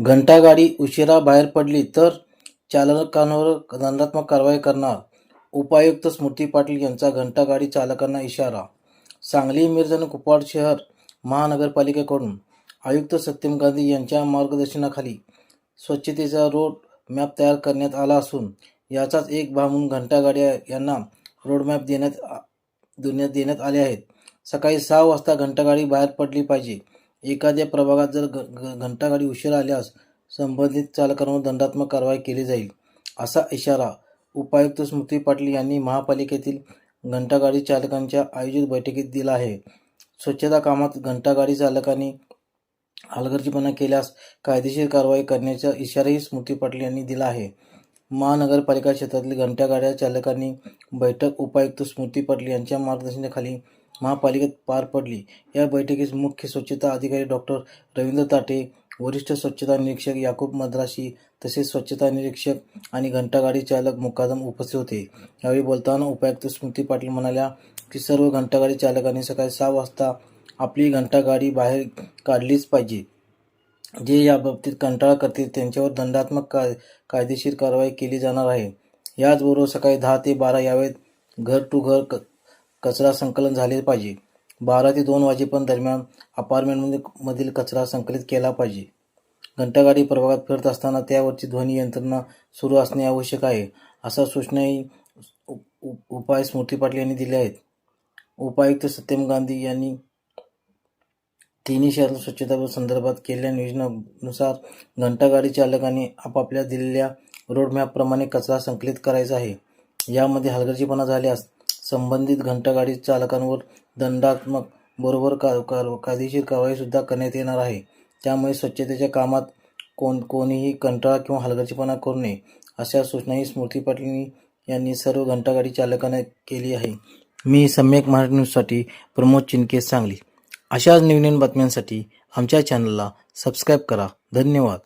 घंटागाडी उशिरा बाहेर पडली तर चालकांवर दंडात्मक कारवाई करणार. उपायुक्त स्मृती पाटील यांचा घंटागाडी चालकांना इशारा. सांगली मिरज आणि कुपवाड शहर महानगरपालिकेकडून आयुक्त सत्यम गांधी यांच्या मार्गदर्शनाखाली स्वच्छतेचा रोड मॅप तयार करण्यात आला असून याचाच एक भाग म्हणून घंटागाडी यांना रोड मॅप देण्यात देण्यात देण्यात आले आहेत. सकाळी सहा वाजता घंटागाडी बाहेर पडली पाहिजे. एखाद्या प्रभागात जर घ- घ- घंटागाडी उशीर आल्यास संबंधित चालकांवर दंडात्मक कारवाई केली जाईल असा इशारा उपायुक्त स्मृती पाटील यांनी महापालिकेतील घंटागाडी चालकांच्या आयोजित बैठकीत दिला आहे. स्वच्छता कामात घंटागाडी चालकांनी हलगर्जीपणा केल्यास कायदेशीर कारवाई करण्याचा इशाराही स्मृती पाटील यांनी दिला आहे. महानगरपालिका क्षेत्रातील घंटागाड्या चालकांनी बैठक उपायुक्त स्मृती पाटील यांच्या मार्गदर्शनाखाली महापालिकेत पार पडली. या बैठकीस मुख्य स्वच्छता अधिकारी डॉक्टर रवींद्र ताटे वरिष्ठ स्वच्छता निरीक्षक याकूब मद्राशी तसेच स्वच्छता निरीक्षक आणि घंटागाडी चालक मुकादम उपस्थित होते. यावेळी बोलताना उपायुक्त स्मृती पाटील म्हणाल्या की सर्व घंटागाडी चालकांनी सकाळी सहा वाजता आपली घंटागाडी बाहेर काढलीच पाहिजे. जे याबाबतीत कंटाळा करतील त्यांच्यावर दंडात्मक का कायदेशीर कारवाई केली जाणार आहे. याचबरोबर सकाळी दहा ते बारा यावेळेत घर टू घर क कचरा संकलन झाले पाहिजे. बारा ते दोन वाजेपर्यंत दरम्यान अपार्टमेंटमध्ये मधील कचरा संकलित केला पाहिजे. घंटागाडी प्रभागात फिरत असताना त्यावरची ध्वनी यंत्रणा सुरू असणे आवश्यक आहे असा सूचनाही उपाय स्मृती पाटील यांनी दिल्या आहेत. उपायुक्त सत्यम गांधी यांनी तिन्ही शहरात स्वच्छता संदर्भात केलेल्या नियोजनानुसार घंटागाडी चालकांनी आपापल्या दिलेल्या रोडमॅपप्रमाणे कचरा संकलित करायचा आहे. यामध्ये हलगर्जीपणा झाल्यास संबंधित घंटागाडी चालकांवर दंडात्मक बरोबर का का- कायदेशीर कारवाई सुद्धा करण्यात येणार आहे. त्यामुळे स्वच्छतेच्या कामात कोण कोणीही कंटाळा किंवा हलगर्जीपणा करू नये अशा सूचनाही स्मृती पाटील यांनी सर्व घंटागाडी चालकांना केली आहे. मी सम्यक मराठी न्यूजसाठी प्रमोद चिनके सांगली. अशाच नवीन बातम्यांसाठी आमच्या चॅनलला सबस्क्राईब करा. धन्यवाद.